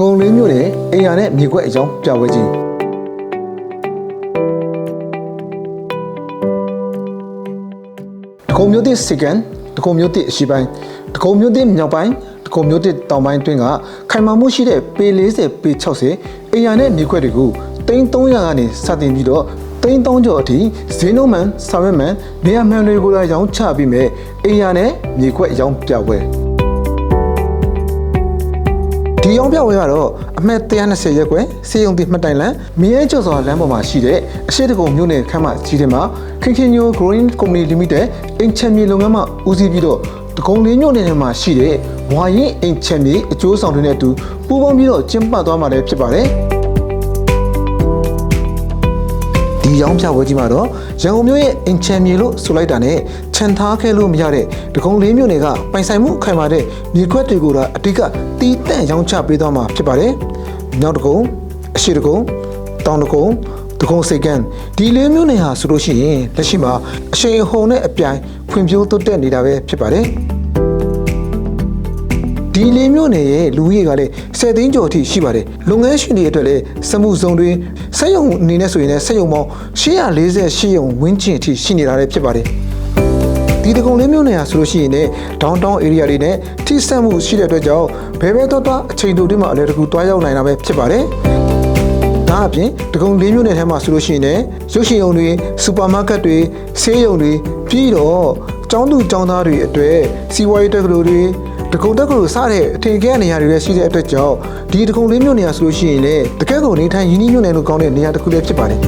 ကုံလေးမျိုးနဲ့အိမ်ယာနဲ့မြေခွက်အကြောင်းပြပွဲကြီးတကုံမျိုးတစ်စကန်တကုံမျိုးတစ်အရှိပိုင်းတကုံမျိုးတစ်မြောက်ပိုင်းတကုံမျိုးတစ်တောင်ပိုင်းတွင်းကခိုင်မာမှုရှိတဲ့ပေ40ပေ60အိမ်ယာနဲ့မြေခွက်တွေကိုတိန်း300ကနေစတင်ပြီးတော့တိန်း3ကျော်အထိဈေးနှုန်းမှန်ဆောင်ရွက်မှန်နေရာမှန်တွေကိုလည်းရောင်းချပြီးမဲ့အိမ်ယာနဲ့မြေခွက်အကြောင်းပြပွဲ ဒီအောင်ပြပွဲကတော့အမှတ်120ရက်ကွယ်စေယုံတိမှတ်တိုင်လန်မြေရဲကျော်စွာလမ်းပေါ်မှာရှိတဲ့အရှိတကုံမြို့နယ်ခမ်းမကြီးထဲမှာခင်ခင်ညို Green Company Limited အင်ချမ်မြေလုပ်ငန်းမှဦးစီးပြီးတော့တကုံလေးမြို့နယ်ထဲမှာရှိတဲ့ဝါရင်အင်ချမ်မြေအကျိုးဆောင်တွေနဲ့အတူပူးပေါင်းပြီးတော့ကျင်းပသွားမှာလည်းဖြစ်ပါတယ် ရောင်းပြပွဲကြီးမှာတော့ရန်ကုန်မြို့ရဲ့အင်ချမ်မြေလို့ဆိုလိုက်တာနဲ့ခြံထားခဲ့လို့မရတဲ့တကုံလေးမြို့နယ်ကပိုင်ဆိုင်မှုခိုင်မာတဲ့မြေခွက်တွေကိုတော့အတိကတီးတန့်ရောင်းချပေးသွားမှာဖြစ်ပါတယ်။မြောက်တကုံအရှိတကုံတောင်တကုံတကုံစိတ်ကန်းဒီလေးမြို့နယ်ဟာဆိုလို့ရှိရင်လက်ရှိမှာအရှိန်အဟုန်နဲ့အပြိုင်ဖွံ့ဖြိုးတိုးတက်နေတာပဲဖြစ်ပါတယ်။ ဒီလေးမျိုးနယ်ရဲ့လူကြီးကလည်း10သိန်းကျော်အထိရှိပါတယ်လုပ်ငန်းရှင်တွေအတွက်လည်းစမှုစုံတွေစက်ရုံအနေနဲ့ဆိုရင်လည်းစက်ရုံပေါင်း848ရုံဝန်းကျင်အထိရှိနေတာလည်းဖြစ်ပါတယ်ဒီတကုံလေးမျိုးနယ်ဟာဆိုလို့ရှိရင်လည်း downtown area တွေနဲ့ထိစပ်မှုရှိတဲ့အတွက်ကြောင့်ဘယ်ဘဲတော့တော့အချိန်တိုတွေမှာအလဲတကူတွားရောက်နိုင်တာပဲဖြစ်ပါတယ်ဒါအပြင်တကုံလေးမျိုးနယ်ထဲမှာဆိုလို့ရှိရင်လည်းရုပ်ရှင်ရုံတွေစူပါမားကတ်တွေဆေးရုံတွေပြီးတော့ကျောင်းသူကျောင်းသားတွေအတွက်စီးပွားရေးတက္ကသိုလ်တွေ တကုံတက္ကသိုလ်စတဲ့အထင်ကြီးနေရာတွေလည်းရှိတဲ့အတွက်ကြောင့်ဒီတကုံလေးမျိုးနယ်ဟာဆိုလို့ရှိရင်လည်းတကယ့်ကိုနေထိုင်ရင်းနှီးမြှုပ်နှံလို့ကောင်းတဲ့နေရာတစ်ခုလည်းဖြစ်ပါတယ်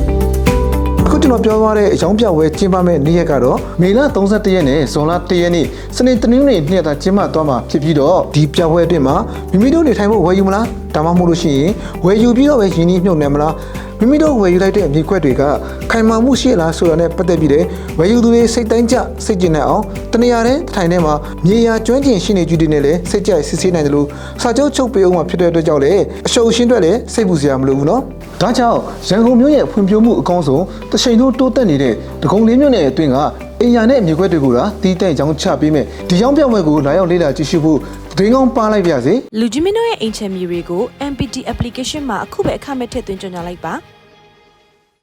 အခုကျွန်တော်ပြောသွားတဲ့အကြောင်းပြပွဲကျင်းပမဲ့နေ့ရက်ကတော့မေလ31ရက်နဲ့ဇွန်လ1ရက်နေ့စနေတနင်္ဂနွေနေ့တာကျင်းပသွားမှာဖြစ်ပြီးတော့ဒီပြပွဲအတွင်းမှာမိမိတို့နေထိုင်ဖို့ဝယ်ယူမလားဒါမှမဟုတ်လို့ရှိရင်ဝယ်ယူပြီးတော့ပဲယင်းနှီးမြှုပ်နှံမလားမိမိတို့ဝယ်ယူလိုက်တဲ့မြေခွက်တွေကခိုင်မာမှုရှိလားဆိုတာနဲ့ပတ်သက်ပြီးတဲ့ဝယ်ယူသူတွေစိတ်တိုင်းကျစိတ်ကျင်တဲ့အောင်တနေရာတဲ့ထိုင်ထဲမှာမြေယာကျွမ်းကျင်ရှိနေကြတဲ့နဲ့လည်းစိတ်ကြိုက်စစ်ဆေးနိုင်တယ်လို့စာချုပ်ချုပ်ပေးအောင်မှာဖြစ်တဲ့အတွက်ကြောင့်လည်းအရှုံရှင်းအတွက်လည်းစိတ်ပူစရာမလိုဘူးနော်ဒါကြောင့်ရန်ကုန်မြို့ရဲ့ဖွံ့ဖြိုးမှုအကောင်းဆုံးတချိန်လုံးတိုးတက်နေတဲ့ဒဂုံလေးမြို့နယ်အတွင်းကအိမ်ယာနဲ့မြေခွက်တွေကိုသာတီးတဲ့ကြောင်းချပေးမယ်ဒီကြောင်းပြောင်းပွဲကိုလာရောက်လေ့လာကြည့်ရှုဖို့ သတင်းကောင်းပါလိုက်ပါစေလူကြီးမင်းတို့ရဲ့အိမ်ချမ်းမြေတွေကို MPT application မှာအခုပဲအခမဲ့ထည့်သွင်းကြညာလိုက်ပါ